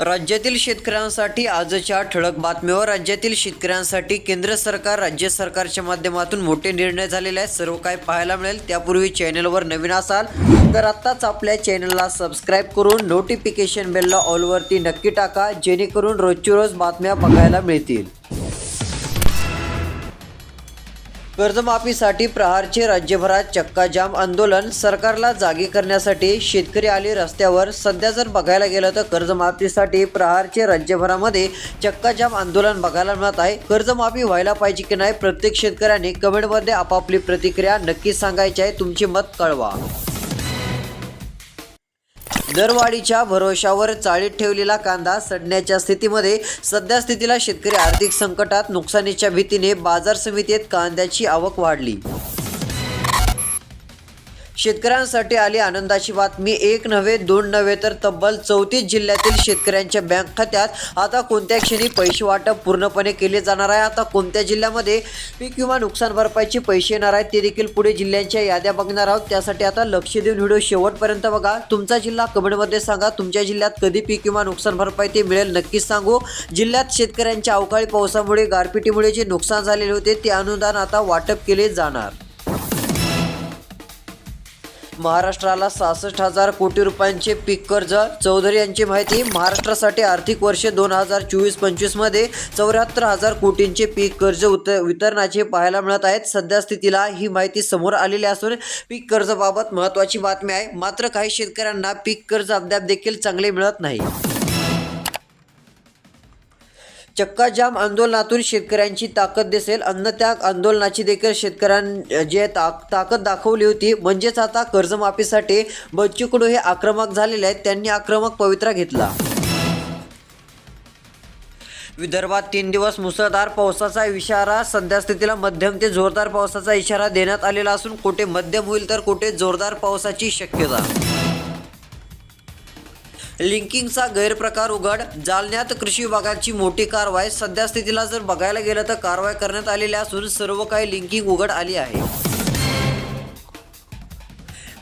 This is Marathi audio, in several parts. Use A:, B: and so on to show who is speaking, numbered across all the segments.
A: राज्यातील शेतकऱ्यांसाठी आजच्या ठळक बातमीवर राज्यातील शेतकऱ्यांसाठी केंद्र सरकार राज्य सरकारच्या माध्यमातून मोठे निर्णय झालेले आहेत. सर्व काही पाहायला मिळेल. त्यापूर्वी चॅनलवर नवीन असाल तर आत्ताच आपल्या चॅनलला सबस्क्राईब करून नोटिफिकेशन बेलला ऑलवरती नक्की टाका जेणेकरून रोजची रोज बातम्या बघायला मिळतील. कर्जमाफीसाठी प्रहारचे राज्यभरात चक्काजाम आंदोलन सरकारला जागी करण्यासाठी शेतकरी आले रस्त्यावर. सध्या जर बघायला गेलं तर कर्जमाफीसाठी प्रहारचे राज्यभरामध्ये चक्काजाम आंदोलन बघायला मिळत आहे. कर्जमाफी व्हायला पाहिजे की नाही प्रत्येक शेतकऱ्याने कमेंटमध्ये आपापली प्रतिक्रिया नक्की सांगायची आहे. तुमचे मत कळवा. दरवाढीच्या भरोशावर चाळीत ठेवलेला कांदा सडण्याच्या स्थितीमध्ये सध्या स्थितीला शेतकरी आर्थिक संकटात नुकसानीच्या भीतीने बाजार समितीत कांद्याची आवक वाढली. शेतकऱ्यांसाठी आली आनंदाची बातमी. एक नव्हे दोन नव्हे तर तब्बल चौतीस जिल्ह्यातील शेतकऱ्यांच्या बँक खात्यात आता कोणत्या क्षणी पैसे वाटप पूर्णपणे केले जाणार आहे? आता कोणत्या जिल्ह्यामध्ये पीक विमा नुकसान भरपाईचे पैसे येणार आहेत ते देखील पुढे जिल्ह्यांच्या याद्या बघणार आहोत. त्यासाठी आता लक्ष देऊन व्हिडिओ शेवटपर्यंत बघा. तुमचा जिल्हा कमेंटमध्ये सांगा. तुमच्या जिल्ह्यात कधी पीक विमा नुकसान भरपाई ते मिळेल नक्कीच सांगू. जिल्ह्यात शेतकऱ्यांच्या अवकाळी पावसामुळे गारपिटीमुळे जे नुकसान झालेले होते ते अनुदान आता वाटप केले जाणार. महाराष्ट्राला सहासष्ट हजार कोटी रुपयांचे पीक कर्ज. चौधरी यांची माहिती महाराष्ट्रासाठी आर्थिक वर्ष दोन हजार चोवीस पंचवीसमध्ये चौऱ्याहत्तर हजार कोटींचे पीक कर्ज उत वितरणाचे पाहायला मिळत आहेत. सध्या स्थितीला ही माहिती समोर आलेली असून पीक कर्जाबाबत महत्त्वाची बातमी आहे. मात्र काही शेतकऱ्यांना पीक कर्ज अद्याप देखील चांगले मिळत नाही. चक्काजाम आंदोलनातून शेतकऱ्यांची ताकद दिसेल. अन्नत्याग आंदोलनाची देखील शेतकऱ्यां जे ताक ताकद दाखवली होती. म्हणजेच आता कर्जमाफीसाठी बच्चू कडू हे आक्रमक झालेले आहेत. त्यांनी आक्रमक पवित्रा घेतला. विदर्भात तीन दिवस मुसळधार पावसाचा इशारा. सध्या स्थितीला मध्यम ते जोरदार पावसाचा इशारा देण्यात आलेला असून कुठे मध्यम होईल तर कुठे जोरदार पावसाची शक्यता? लिंकिंगचा गैरप्रकार उघड. जालन्यात कृषी विभागाची मोठी कारवाई. सध्या स्थितीला जर बघायला गेलं तर कारवाई करण्यात आलेली असून सर्व काही लिंकिंग उघड आली आहे.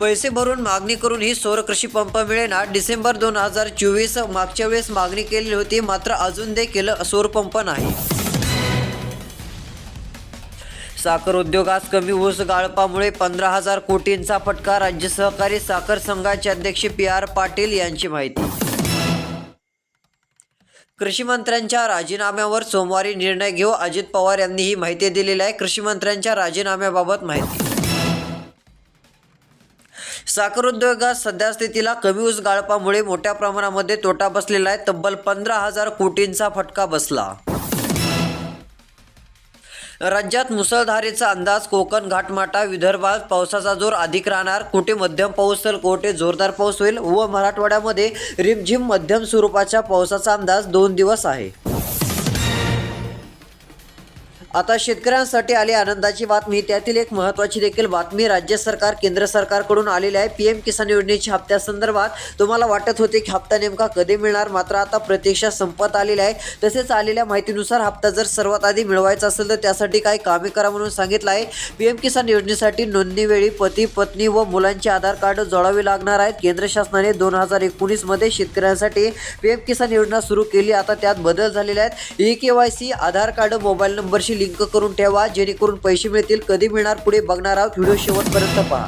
A: पैसे भरून मागणी करून ही सौर कृषी पंप मिळेना. डिसेंबर दोन हजार चोवीस मागच्या वेळेस मागणी केली होती. मात्र अजून देखील सौर पंप नाही. साखर उद्योगास कमी ऊस गाळपामुळे पंधरा हजार कोटींचा फटका. राज्य सहकारी साखर संघाचे अध्यक्ष पी आर पाटील यांची माहिती. कृषी मंत्र्यांच्या राजीनाम्यावर सोमवारी निर्णय घेऊ अजित पवार यांनी ही माहिती दिलेली आहे. कृषी मंत्र्यांच्या राजीनाम्याबाबत माहिती. साखर उद्योगात सध्या स्थितीला कमी ऊस गाळपामुळे मोठ्या प्रमाणामध्ये तोटा बसलेला आहे. तब्बल पंधरा हजार कोटींचा फटका बसला. राज्यात मुसळधारेचा अंदाज कोकण घाटमाटा विदर्भात पावसाचा जोर अधिक राहणार. कुठे मध्यम पाऊस तर कुठे जोरदार पाऊस होईल व मराठवाड्यामध्ये रिमझिम मध्यम स्वरूपाच्या पावसाचा अंदाज दोन दिवस आहे. आता शेतकऱ्यांसाठी आली आनंदाची बातमी. त्यातील एक महत्त्वाची देखील बातमी राज्य सरकार केंद्र सरकारकडून आलेली आहे. पी एम किसान योजनेच्या हप्त्यासंदर्भात तुम्हाला वाटत होते की हप्ता नेमका कधी मिळणार? मात्र आता प्रतीक्षा संपत आलेली आहे. तसेच आलेल्या माहितीनुसार हप्ता जर सर्वात आधी मिळवायचा असेल तर त्यासाठी काही कामे करा म्हणून सांगितलं आहे. पी एम किसान योजनेसाठी नोंदणीवेळी पती पत्नी व मुलांचे आधार कार्ड जोडावे लागणार आहेत. केंद्र शासनाने दोन हजार एकोणीसमध्ये शेतकऱ्यांसाठी पी एम किसान योजना सुरू केली. आता त्यात बदल झालेले आहेत. E K Y C Aadhaar card mobile नंबरशी लिंक लिंक करून ठेवा जेणेकरून पैसे मिळतील. कधी मिळणार पुढे बघणार आहोत. व्हिडिओ शेवटपर्यंत पहा.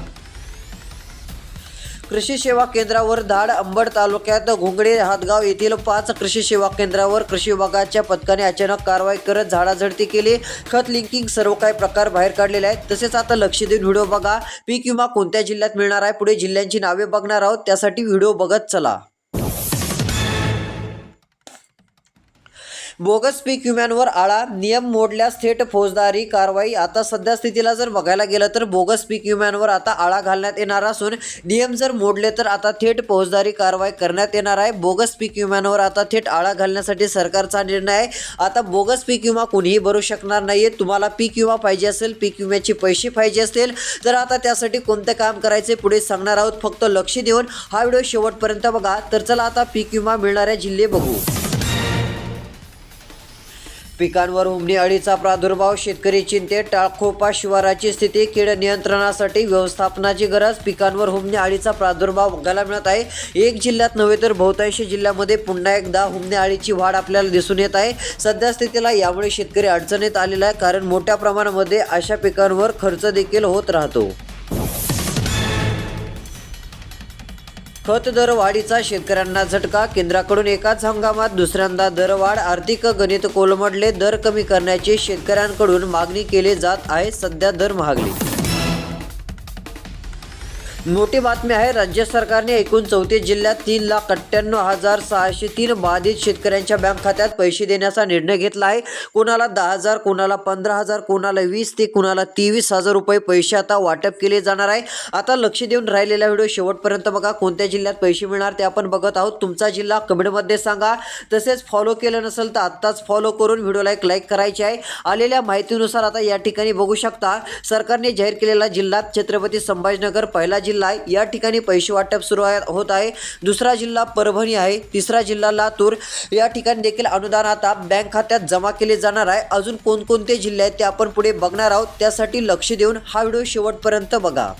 A: कृषी सेवा केंद्रावर धाड अंबड तालुक्यात घोंगडे हातगाव येथील पाच कृषी सेवा केंद्रावर कृषी विभागाच्या पथकाने अचानक कारवाई करत झाडाझडती केली. खत लिंकिंग सर्व काही प्रकार बाहेर काढलेले आहेत. तसेच आता लक्ष देऊन व्हिडिओ बघा. पीक विमा कोणत्या जिल्ह्यात मिळणार आहे? पुढे जिल्ह्यांची नावे बघणार आहोत. त्यासाठी व्हिडिओ बघत चला. बोगस पीक विम्यांवर आळा नियम मोडल्यास थेट फौजदारी कारवाई. आता सध्या स्थितीला जर बघायला गेलं तर बोगस पीक विम्यांवर आता आळा घालण्यात येणार असून नियम जर मोडले तर आता थेट फौजदारी कारवाई करण्यात येणार आहे. बोगस पीक विम्यांवर आता थेट आळा घालण्यासाठी सरकारचा निर्णय आहे. आता बोगस पीक विमा कुणीही भरू शकणार नाहीये. तुम्हाला पीक विमा पाहिजे असेल पीक विम्याचे पैसे पाहिजे असतील तर आता त्यासाठी कोणते काम करायचे पुढे सांगणार आहोत. फक्त लक्ष देऊन हा व्हिडिओ शेवटपर्यंत बघा. तर चला आता पीक विमा मिळणाऱ्या जिल्हे बघू. पिकांवर हुमणी अळीचा प्रादुर्भाव शेतकरी चिंतेत टाळखोपा शिवाराची स्थिती कीड नियंत्रणासाठी व्यवस्थापनाची गरज पिकांवर हुमणी अळीचा प्रादुर्भाव बघायला मिळत आहे. एक जिल्ह्यात नव्हे तर बहुतांशी जिल्ह्यामध्ये पुन्हा एकदा हुमणी अळीची वाढ आपल्याला दिसून येत आहे. सध्या स्थितीला यामुळे शेतकरी अडचणीत आलेला आहे कारण मोठ्या प्रमाणामध्ये अशा पिकांवर खर्च देखील होत राहतो. खत दरवाढीचा शेतकऱ्यांना झटका केंद्राकडून एकाच हंगामात दुसऱ्यांदा दरवाढ आर्थिक गणित कोलमडले दर कमी करण्याची शेतकऱ्यांकडून मागणी केली जात आहे सध्या दर महागली. मोठी बातमी आहे राज्य सरकारने एकूण चौतीस जिल्ह्यात तीन लाख अठ्ठ्याण्णव हजार सहाशे तीन बाधित शेतकऱ्यांच्या बँक खात्यात पैसे देण्याचा निर्णय घेतला आहे. कोणाला दहा हजार कोणाला पंधरा हजार कोणाला वीस ते कोणाला तेवीस हजार रुपये पैसे आता वाटप केले जाणार आहे. आता लक्ष देऊन राहिलेला व्हिडिओ शेवटपर्यंत बघा. कोणत्या जिल्ह्यात पैसे मिळणार ते आपण बघत आहोत. तुमचा जिल्हा कमेंटमध्ये सांगा. तसेच फॉलो केलं नसेल तर आत्ताच फॉलो करून व्हिडिओला एक लाईक करायची आहे. आलेल्या माहितीनुसार आता या ठिकाणी बघू शकता. सरकारने जाहीर केलेला जिल्हा छत्रपती संभाजीनगर पहिला जिल्हा आहे. या ठिकाणी पैसे वाटप सुरू होत आहे. दुसरा जिल्हा परभणी आहे. तिसरा जिल्हा लातूर. या ठिकाणी देखील अनुदान आता बँक खात्यात जमा केले जाणार आहे. अजून कोणकोणते जिल्हे आहेत ते आपण पुढे बघणार आहोत. त्यासाठी लक्ष देऊन हा व्हिडिओ शेवटपर्यंत बघा.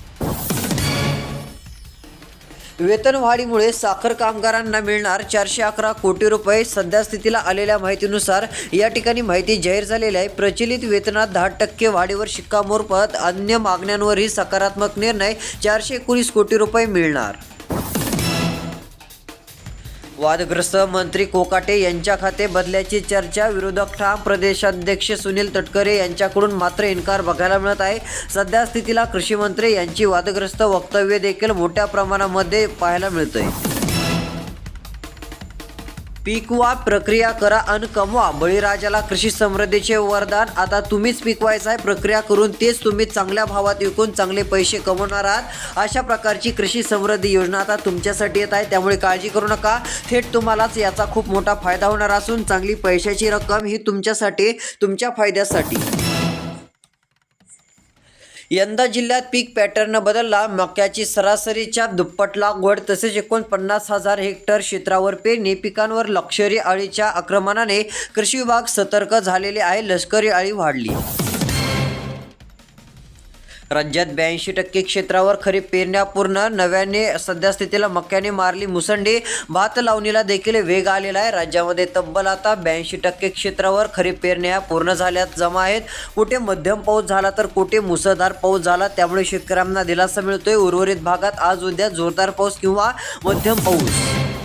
A: वेतनवाढीमुळे साखर कामगारांना मिळणार चारशे अकरा कोटी रुपये. सध्या स्थितीला आलेल्या माहितीनुसार या ठिकाणी माहिती जाहीर झालेली आहे. प्रचलित वेतनात दहा टक्के वाढीवर शिक्कामोर्फत अन्य मागण्यांवरही सकारात्मक निर्णय चारशे एकोणीस कोटी रुपये मिळणार. वादग्रस्त मंत्री कोकाटे यांच्या खाते बदल्याची चर्चा विरोधक ठाम प्रदेशाध्यक्ष सुनील तटकरे यांच्याकडून मात्र इन्कार बघायला मिळत आहे. सध्या स्थितीला कृषी मंत्री यांची वादग्रस्त वक्तव्य देखील मोठ्या प्रमाणामध्ये पाहायला मिळतंय. पिकवा प्रक्रिया करा अन कमवा. बळीराजाला कृषी समृद्धीचे वरदान. आता तुम्हीच पिकवायचं आहे प्रक्रिया करून तेच तुम्ही चांगल्या भावात विकून चांगले पैसे कमवणार आहात. अशा प्रकारची कृषी समृद्धी योजना आता तुमच्यासाठी येत आहे त्यामुळे काळजी करू नका. थेट तुम्हालाच याचा खूप मोठा फायदा होणार असून चांगली पैशाची रक्कम ही तुमच्यासाठी तुमच्या फायद्यासाठी. यंदा जिल्ह्यात पीक पॅटर्न बदलला मक्याची सरासरीच्या दुप्पट लागवड तसेच एकोणपन्नास हजार हेक्टर क्षेत्रावर पेरणी पिकांवर लष्करी अळीच्या आक्रमणाने कृषी विभाग सतर्क झालेले आहे लष्करी अळी वाढली. राज्यात ब्याऐंशी टक्के क्षेत्रावर खरीप पेरण्या पूर्ण नव्याने सध्या स्थितीला मक्याने मारली मुसंडी. भात लावणीला देखील वेग आलेला आहे. राज्यामध्ये तब्बल आता ब्याऐंशी टक्के क्षेत्रावर खरीप पेरण्या पूर्ण झाल्यात जमा आहेत. कुठे मध्यम पाऊस झाला तर कुठे मुसळधार पाऊस झाला त्यामुळे शेतकऱ्यांना दिलासा मिळतोय. उर्वरित भागात आज उद्या जोरदार पाऊस किंवा मध्यम पाऊस.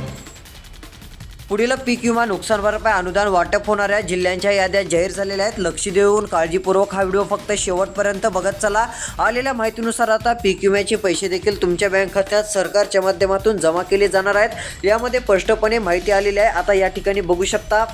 A: पुढील पीक विमा नुकसान भरपाई अनुदान वाटप होणाऱ्या जिल्ह्यांच्या याद्या जाहीर झालेल्या आहेत. लक्ष देऊन काळजीपूर्वक हा व्हिडिओ फक्त शेवटपर्यंत बघत चला. आलेल्या माहितीनुसार आता पीक विम्याचे पैसे देखील तुमच्या बँक खात्यात सरकारच्या माध्यमातून जमा केले जाणार आहेत. यामध्ये स्पष्टपणे माहिती आलेली आहे. आता या ठिकाणी बघू शकता.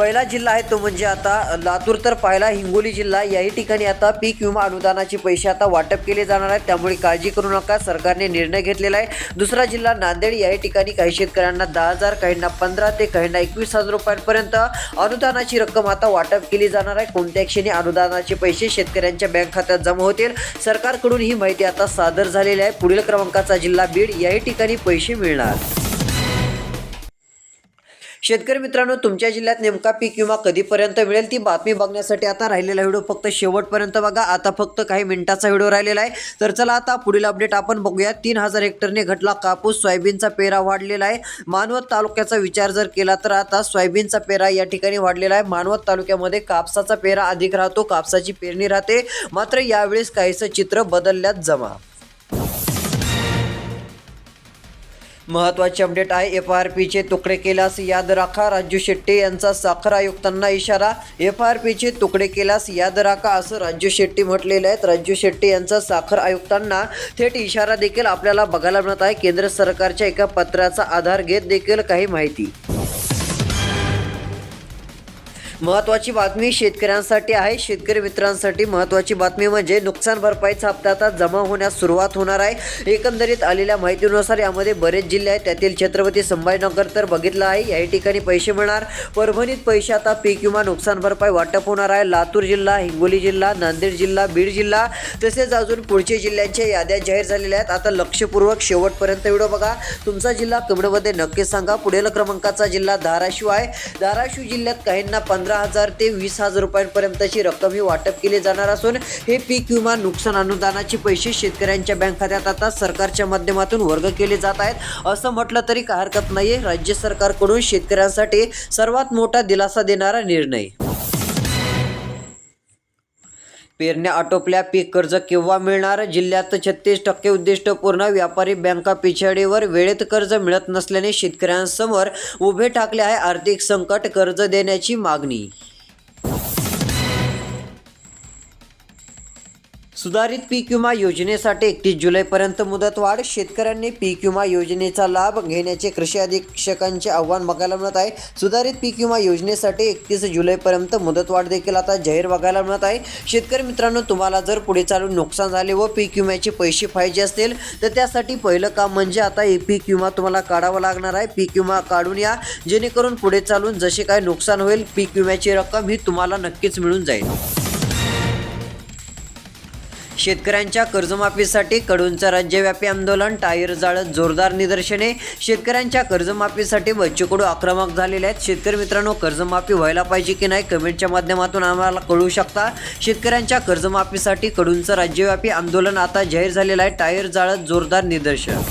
A: पहिला जिल्हा आहे तो म्हणजे आता लातूर. तर पहिला हिंगोली जिल्हा. याही ठिकाणी आता पीक विमा अनुदानाचे पैसे आता वाटप केले जाणार आहेत. त्यामुळे काळजी करू नका. सरकारने निर्णय घेतलेला आहे. दुसरा जिल्हा नांदेड. याही ठिकाणी काही शेतकऱ्यांना दहा हजार काहींना पंधरा ते काहींना एकवीस हजार रुपयांपर्यंत अनुदानाची रक्कम आता वाटप केली जाणार आहे. कोणत्या क्षणी अनुदानाचे पैसे शेतकऱ्यांच्या बँक खात्यात जमा होतील. सरकारकडून ही माहिती आता सादर झालेली आहे. पुढील क्रमांकाचा जिल्हा बीड. याही ठिकाणी पैसे मिळणार. शेतकरी मित्रांनो तुमच्या जिल्ह्यात नेमका पीक विमा कधीपर्यंत मिळेल ती बातमी बघण्यासाठी आता राहिलेला व्हिडिओ फक्त शेवटपर्यंत बघा. आता फक्त काही मिनिटाचा व्हिडिओ राहिलेला आहे. तर चला आता पुढील अपडेट आपण बघूया. तीन हजार हेक्टरने घटला कापूस सोयाबीनचा पेरा वाढलेला आहे. मानवत तालुक्याचा विचार जर केला तर आता सोयाबीनचा पेरा या ठिकाणी वाढलेला आहे. मानवत तालुक्यामध्ये कापसाचा पेरा अधिक राहतो कापसाची पेरणी राहते. मात्र यावेळेस काहीसं चित्र बदलल्यात जमा. महत्त्वाचे अपडेट आहे. एफ आर पीचे तुकडे केल्यास याद राखा. राजू शेट्टी यांचा साखर आयुक्तांना इशारा. एफ आर पीचे तुकडे केल्यास याद राखा असं राजू शेट्टी म्हटलेलं आहे राजू शेट्टी यांचा साखर आयुक्तांना थेट इशारा देखील आपल्याला बघायला मिळत आहे. केंद्र सरकारच्या एका पत्राचा आधार घेत देखील काही माहिती. महत्त्वाची बातमी शेतकऱ्यांसाठी आहे. शेतकरी मित्रांसाठी महत्त्वाची बातमी म्हणजे नुकसान भरपाईचा हप्ता आता जमा होण्यास सुरुवात होणार आहे. एकंदरीत आलेल्या माहितीनुसार यामध्ये बरेच जिल्हे आहेत. त्यातील छत्रपती संभाजीनगर तर बघितलं आहे. याही ठिकाणी पैसे मिळणार. परभणीत पैसे आता पीक विमा नुकसान भरपाई वाटप होणार आहे. लातूर जिल्हा हिंगोली जिल्हा नांदेड जिल्हा बीड जिल्हा तसेच अजून पुढचे जिल्ह्यांच्या याद्या जाहीर झालेल्या आहेत. आता लक्षपूर्वक शेवटपर्यंत व्हिडिओ बघा. तुमचा जिल्हा कमेंटमध्ये नक्की सांगा. पुढील क्रमांकाचा जिल्हा धाराशिव आहे. धाराशिव जिल्ह्यात काहींना पंधरा हजार ते वीस हजार रुपयांपर्यंतची रक्कम ही वाटप केली जाणार असून हे पीक विमा नुकसान अनुदानाचे पैसे शेतकऱ्यांच्या बँक खात्यात आता सरकारच्या माध्यमातून वर्ग केले जात आहेत. असं म्हटलं तरी काय हरकत नाही राज्य सरकारकडून शेतकऱ्यांसाठी सर्वात मोठा दिलासा देणारा निर्णय. पेरण्या आटोपल्या पीक कर्ज केव्हा मिळणार? जिल्ह्यात छत्तीस टक्के उद्दिष्ट पूर्ण व्यापारी बँका पिछाडीवर वेळेत कर्ज मिळत नसल्याने शेतकऱ्यांसमोर उभे ठाकले आहे आर्थिक संकट कर्ज देण्याची मागणी सुधारित पीक विमा योजनेसाठी एकतीस जुलैपर्यंत मुदतवाढ शेतकऱ्यांनी पीक विमा योजनेचा लाभ घेण्याचे कृषी अधीक्षकांचे आव्हान बघायला मिळत आहे. सुधारित पीक विमा योजनेसाठी एकतीस जुलैपर्यंत मुदतवाढ देखील आता जाहीर बघायला मिळत आहे. शेतकरी मित्रांनो तुम्हाला जर पुढे चालून नुकसान झाले व पीक विम्याचे पैसे पाहिजे असतील तर त्यासाठी पहिलं काम म्हणजे आता हे पीक विमा तुम्हाला काढावा लागणार आहे. पीक विमा काढून या. जेणेकरून पुढे चालून जसे काय नुकसान होईल पीक विम्याची रक्कम ही तुम्हाला नक्कीच मिळून जाईल. शेतकऱ्यांच्या कर्जमाफीसाठी कडूंचं राज्यव्यापी आंदोलन टायर जाळत जोरदार निदर्शने. शेतकऱ्यांच्या कर्जमाफीसाठी बच्चू कडू आक्रमक झालेले आहेत. शेतकरी मित्रांनो कर्जमाफी व्हायला पाहिजे की नाही कमेंटच्या माध्यमातून आम्हाला कळू शकता. शेतकऱ्यांच्या कर्जमाफीसाठी कडूंचं राज्यव्यापी आंदोलन आता जाहीर झालेलं आहे. टायर जाळत जोरदार निदर्शन.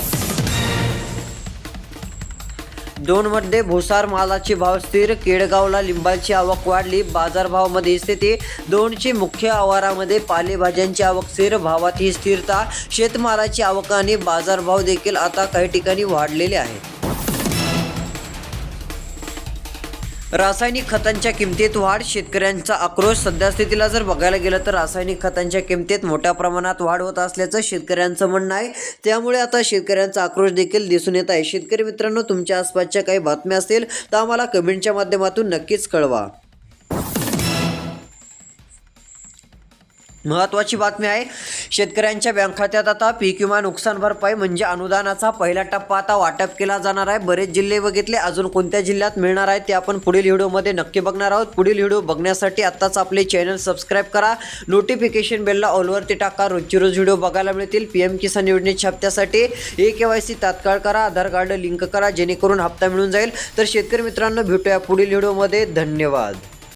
A: दोनमध्ये भुसार मालाचे भाव स्थिर केडगावला लिंबाची आवक वाढली. बाजारभावामध्ये स्थिती दोनची मुख्य आवारामध्ये पालेभाज्यांची आवक स्थिर भावात ही स्थिरता. शेतमालाची आवक आणि बाजारभाव देखील आता काही ठिकाणी वाढलेले आहेत. रासायनिक खतांच्या किमतीत वाढ शेतकऱ्यांचा आक्रोश. सध्यास्थितीला जर बघायला गेलं तर रासायनिक खतांच्या किमतीत मोठ्या प्रमाणात वाढ होत असल्याचं शेतकऱ्यांचं म्हणणं आहे. त्यामुळे आता शेतकऱ्यांचा आक्रोश देखील दिसून येत आहे. शेतकरी मित्रांनो तुमच्या आसपासच्या काही बातम्या असतील तर आम्हाला कमेंटच्या माध्यमातून नक्कीच कळवा. महत्त्वाची बातमी आहे शेतकऱ्यांच्या बँक खात्यात आता पीक विमा नुकसान भरपाई म्हणजे अनुदानाचा पहिला टप्पा आता वाटप केला जाणार आहे. बरेच जिल्हे बघितले अजून कोणत्या जिल्ह्यात मिळणार आहे ते आपण पुढील व्हिडिओमध्ये नक्की बघणार आहोत. पुढील व्हिडिओ बघण्यासाठी आत्ताच आपले चॅनल सबस्क्राईब करा. नोटिफिकेशन बेलला ऑलवरती टाका. रोजची रोज व्हिडिओ बघायला मिळतील. पी एम किसान योजनेच्या हप्त्यासाठी ए के वाय सी तात्काळ करा. आधार कार्ड लिंक करा जेणेकरून हप्ता मिळून जाईल. तर शेतकरी मित्रांनो भेटूया पुढील व्हिडिओमध्ये. धन्यवाद.